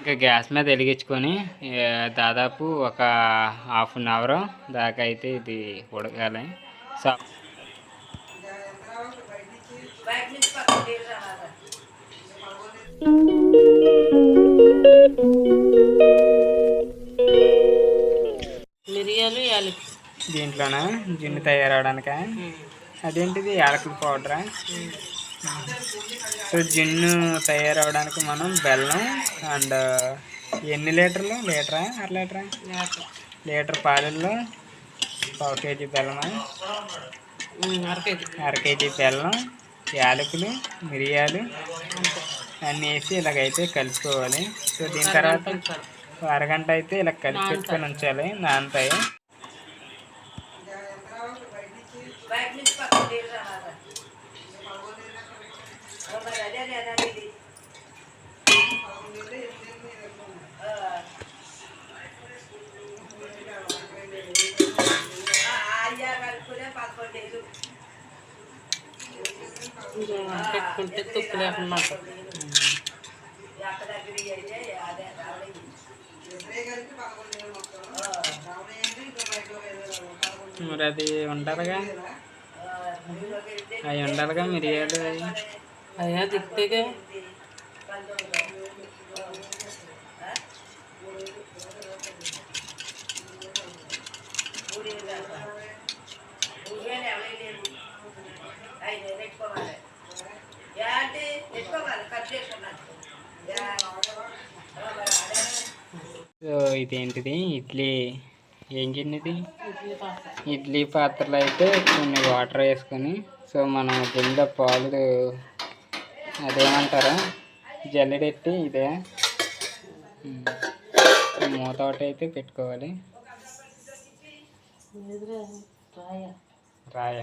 ఇంకా గ్యాస్ మీద వెలిగించుకొని దాదాపు ఒక హాఫ్ అన్ అవర్ దాకా అయితే ఇది ఉడకాలి. సో మిరియాలు యాలకి. దీంట్లోనా? జిన్ను తయారవడానికా? అదేంటిది? యాలకుల పౌడరా? సో జిన్ను తయారవడానికి మనం బెల్లం అండ్ ఎన్ని లీటర్లు? లీటరా? అర లీటరా? లీటర్ పాలల్లో పావు కేజీ బెల్లమా? అర కేజీ. బెల్లం యాలకులు మిరియాలు అన్నీ వేసి ఇలాగైతే కలుపుకోవాలి. సో దీని తర్వాత అరగంట అయితే ఇలా కలిపి పెట్టుకొని ఉంచాలి. నానతాయి. పెట్టుకుంటే తుప్పు లేకుండా మరి అది ఉండాలిగా అవి ఉండాలిగా మిరియాలు అవి అయ్యా తిప్పిగా ఇదేంటిది? ఇడ్లీ. ఏం గిన్నె ఇడ్లీ పాత్రలు అయితే కొన్ని వాటర్ వేసుకొని సో మనం కింద పాలు అదేమంటారా? జల్లెడెట్టి ఇదే. మూత ఒకటి అయితే పెట్టుకోవాలి. రాయ. రాయ.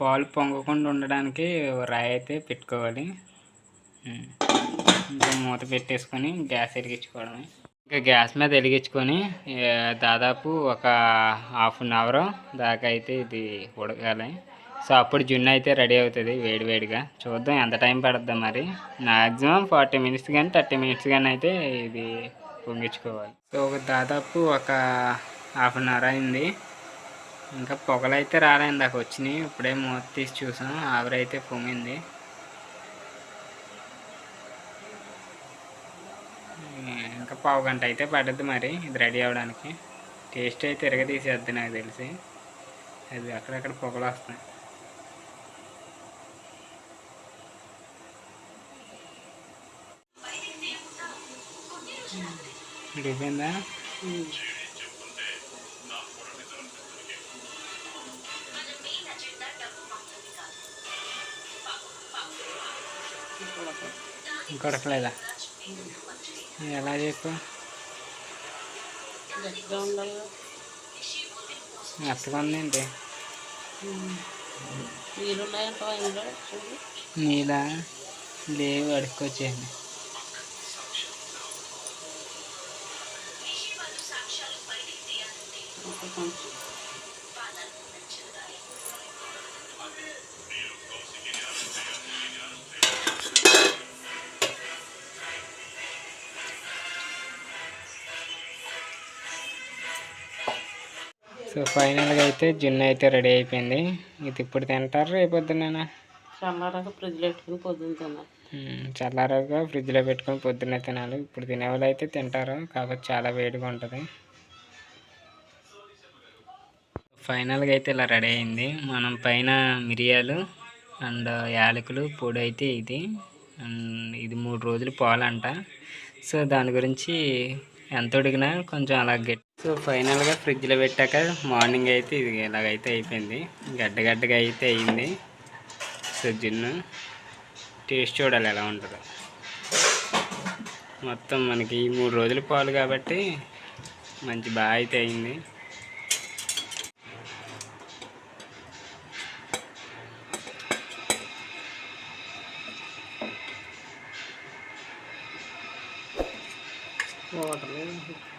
పాలు పొంగకుండా ఉండడానికి రాయి అయితే పెట్టుకోవాలి. ఇంకా మూత పెట్టేసుకొని గ్యాస్ వెలిగించుకోవడమే. ఇంకా గ్యాస్ మీద వెలిగించుకొని దాదాపు ఒక హాఫ్ అన్ అవర్ దాకా అయితే ఇది ఉడకాలి. సో అప్పుడు జున్ను అయితే రెడీ అవుతుంది వేడివేడిగా చూద్దాం ఎంత టైం పడుద్దా మరి. మ్యాక్సిమం ఫార్టీ మినిట్స్ కానీ థర్టీ మినిట్స్ కానీ అయితే ఇది పొంగించుకోవాలి. సో ఒక దాదాపు ఒక హాఫ్ అన్ అవర్ అయింది. ఇంకా పొగలు అయితే రాలేదు దాకా వచ్చినాయి. ఇప్పుడే మూత తీసి చూసాం. ఆవిరైతే పొంగింది. ఇంకా పావు గంట అయితే పడుద్ది మరి. ఇది రెడీ అవ్వడానికి. టేస్ట్ అయితే తిరగ తీసేద్ది నాకు తెలిసి. అది అక్కడక్కడ పొగలు వస్తాయి. ఉడిపోయిందా ఇంకొడకలేదా? ఎలా చెప్పు? గట్టిగా మెత్తగా నీలా లేవు అడుక్కొచ్చేయండి కొంచెం. సో ఫైనల్గా అయితే జున్ను అయితే రెడీ అయిపోయింది. ఇది ఇప్పుడు తింటారు రేపొద్దున చల్లారాక ఫ్రిడ్జ్లో పెట్టుకుని పొద్దున్న తిన్నాను చల్లారాక ఫ్రిడ్జ్లో పెట్టుకొని పొద్దున్నే తినాలి. ఇప్పుడు తినేవాళ్ళు అయితే తింటారు కాకపోతే చాలా వేడిగా ఉంటుంది. ఫైనల్గా అయితే ఇలా రెడీ అయింది. మనం పైన మిరియాలు అండ్ యాలకులు పొడి అయితే ఇది. అండ్ ఇది మూడు రోజులు పోవాలంట సో దాని గురించి ఎంత ఉడికినా కొంచెం అలా గట్టి సో ఫైనల్గా ఫ్రిడ్జ్లో పెట్టాక మార్నింగ్ అయితే ఇది ఎలాగైతే అయిపోయింది. గడ్డగడ్డగా అయితే అయింది. సో జిన్ను టేస్ట్ చూడాలి ఎలా ఉంటుందో. మొత్తం మనకి మూడు రోజుల పాలు కాబట్టి మంచి బాగా అయితే అయింది. వాటర్